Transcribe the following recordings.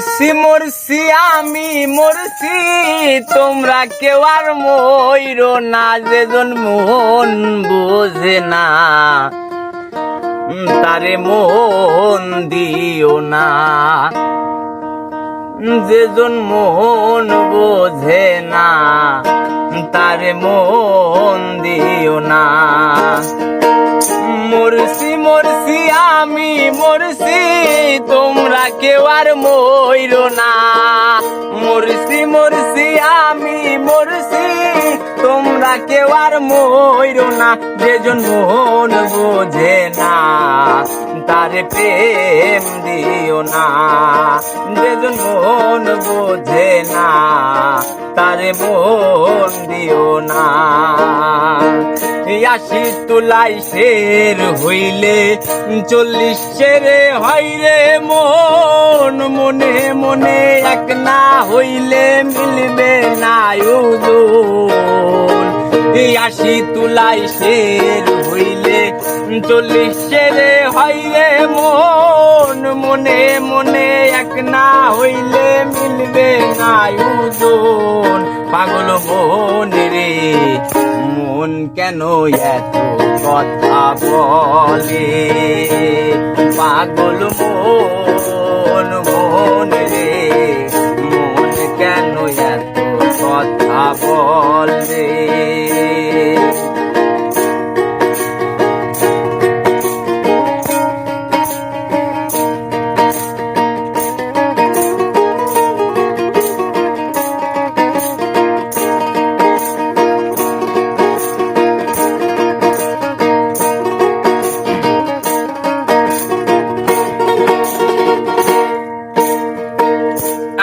মরছি মরছি আমি মরছি তোমরা কেউ আর ময়ূর না, যেজন মন বোঝে না। তারে মন দিও না। যেজন মন বোঝে না, তারে মন দিও না। মরছি মরছি আমি মরছি তোমরা আর মইর না। মরছি মরছি, আমি মরছি, তোমরা কেউ আর মইর না। যেজন মন বোঝে না, তারে প্রেম দিও না। যেজন মন বোঝে না, তারে মন দিও না। আশি তুলাই শের হইলে চল্লিশ শেরে হইরে মন। মনে মনে এক না হইলে মিলবে না এই আশি তুলাই শের হইলে চল্লিশ শেরে হইরে মন। মনে মনে এক না হইলে মিলবে না ওজন পাগল মন রে মন কেন এত কথা বলে? পাগল মন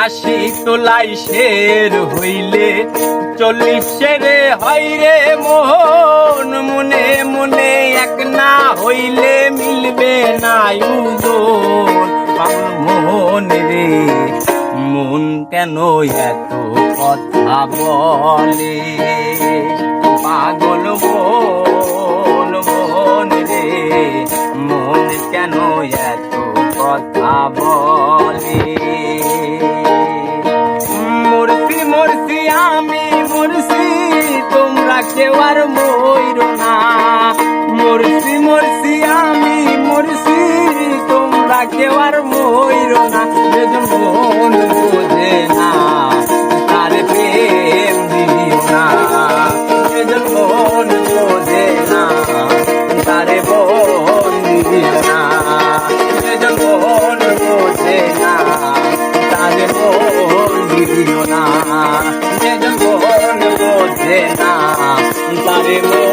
আশি তোলাই শের হইলে চল্লিশ শেরে হইরে মোহন, মনে মনে এক না হইলে মিলবে না মোহন রে, মন কেন এত কথা বলে? পাগল মন কেউ আর না। মরছি মরছি আমি, মরছি, তোমরা কেউ আর মইর না। যেজন মন বোঝে না, তার প্রেম দিও না। মন বোঝে না না। মন বোঝে না। না